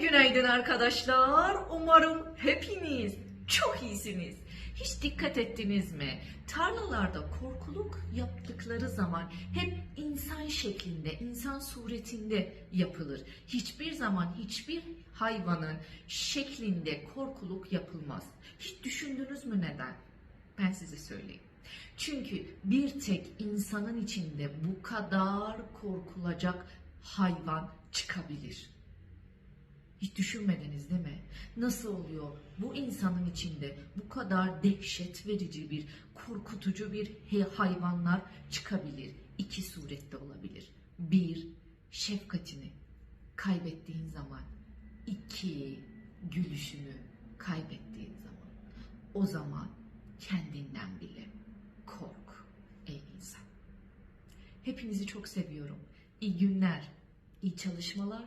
günaydın arkadaşlar. Umarım hepiniz çok iyisiniz. Hiç dikkat ettiniz mi? Tarlalarda korkuluk yaptıkları zaman hep insan şeklinde, insan suretinde yapılır. Hiçbir zaman hiçbir hayvanın şeklinde korkuluk yapılmaz. Hiç düşündünüz mü neden? Ben size söyleyeyim. Çünkü bir tek insanın içinde bu kadar korkulacak hayvan çıkabilir. Hiç düşünmediniz değil mi? Nasıl oluyor bu insanın içinde bu kadar dehşet verici bir, korkutucu bir hayvanlar çıkabilir? İki surette olabilir. Bir, şefkatini kaybettiğin zaman. iki gülüşünü kaybettiğin zaman. O zaman kendinden bile kork ey insan. Hepinizi çok seviyorum. İyi günler, iyi çalışmalar.